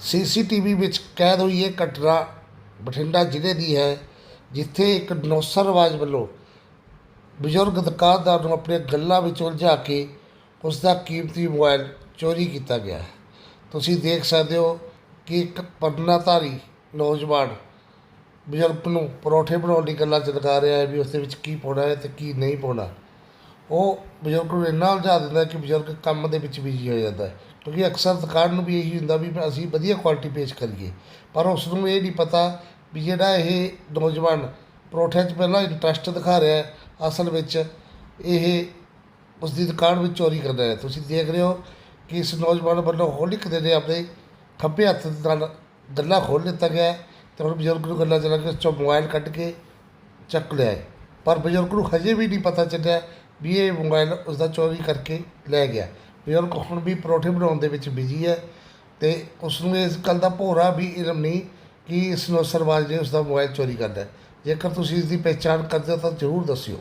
CCTV ਵਿੱਚ ਕੈਦ ਹੋਈ ਇਹ ਘਟਨਾ ਬਠਿੰਡਾ ਜ਼ਿਲ੍ਹੇ ਦੀ ਹੈ, ਜਿੱਥੇ ਇੱਕ ਨੌਸਰਵਾਜ ਵੱਲੋਂ ਬਜ਼ੁਰਗ ਦੁਕਾਨਦਾਰ ਨੂੰ ਆਪਣੇ ਗੱਲਾਂ ਵਿੱਚ ਉਲਝਾ ਕੇ ਉਸ ਦਾ ਕੀਮਤੀ ਮੋਬਾਈਲ ਚੋਰੀ ਕੀਤਾ ਗਿਆ ਹੈ। ਤੁਸੀਂ ਦੇਖ ਸਕਦੇ ਹੋ ਕਿ ਇੱਕ ਪਰਨਾਧਾਰੀ ਨੌਜਵਾਨ ਬਜ਼ੁਰਗ ਨੂੰ ਪਰੌਠੇ ਬਣਾਉਣ ਦੀ ਗੱਲਾਂ ਚ ਲਗਾ ਰਿਹਾ ਹੈ ਵੀ ਉਸ ਦੇ ਵਿੱਚ ਕੀ ਪਾਉਣਾ ਹੈ ਤੇ ਕੀ ਨਹੀਂ ਪਾਉਣਾ। ਉਹ ਬਜ਼ੁਰਗ ਨੂੰ ਇੰਨਾ ਉਲਝਾ ਦਿੰਦਾ ਕਿ ਬਜ਼ੁਰਗ ਕੰਮ ਦੇ ਵਿੱਚ ਬਿਜ਼ੀ ਹੋ ਜਾਂਦਾ ਹੈ। ਕਿਉਂਕਿ ਅਕਸਰ ਦੁਕਾਨ ਨੂੰ ਵੀ ਇਹੀ ਹੁੰਦਾ ਵੀ ਅਸੀਂ ਵਧੀਆ ਕੁਆਲਿਟੀ ਪੇਸ਼ ਕਰੀਏ। ਪਰ ਉਸ ਨੂੰ ਇਹ ਨਹੀਂ ਪਤਾ ਵੀ ਜਿਹੜਾ ਇਹ ਨੌਜਵਾਨ ਪਰੌਠਿਆਂ 'ਚ ਪਹਿਲਾਂ ਇੰਟਰਸਟ ਦਿਖਾ ਰਿਹਾ ਅਸਲ ਵਿੱਚ ਇਹ ਉਸ ਦੀ ਦੁਕਾਨ ਵਿੱਚ ਚੋਰੀ ਕਰ ਰਿਹਾ। ਤੁਸੀਂ ਦੇਖ ਰਹੇ ਹੋ ਕਿ ਇਸ ਨੌਜਵਾਨ ਵੱਲੋਂ ਹੌਲੀ ਕਦੇ ਨੇ ਆਪਣੇ ਖੱਬੇ ਹੱਥ ਨਾਲ ਗੱਲਾਂ ਖੋਲ੍ਹ ਲਿੱਤਾ ਗਿਆ ਹੈ ਤੇ ਹੁਣ ਬਜ਼ੁਰਗ ਨੂੰ ਗੱਲਾਂ ਚਲਾ ਕੇ ਉਸ 'ਚੋਂ ਮੋਬਾਈਲ ਕੱਢ ਕੇ ਚੱਕ ਲਿਆ ਹੈ। ਪਰ ਬਜ਼ੁਰਗ ਨੂੰ ਹਜੇ ਵੀ ਨਹੀਂ ਪਤਾ ਚੱਲਿਆ ਵੀ ਇਹ ਮੋਬਾਈਲ ਉਸ ਦਾ ਚੋਰੀ ਕਰਕੇ ਲੈ ਗਿਆ। ਬਜ਼ੁਰਗ ਹੁਣ ਵੀ ਪਰੌਠੇ ਬਣਾਉਣ ਦੇ ਵਿੱਚ ਬਿਜ਼ੀ ਹੈ ਤੇ ਉਸ ਨੂੰ ਇਸ ਗੱਲ ਦਾ ਭੋਰਾ ਵੀ ਇਲਮ ਨਹੀਂ ਕਿ ਇਸ ਨੌਸਰਵਾਜ ਨੇ ਉਸ ਦਾ ਮੋਬਾਈਲ ਚੋਰੀ ਕਰਦਾ ਜੇਕਰ ਤੁਸੀਂ ਇਸ ਦੀ ਪਹਿਚਾਣ ਕਰਦੇ ਹੋ ਤਾਂ ਜ਼ਰੂਰ ਦੱਸਿਓ।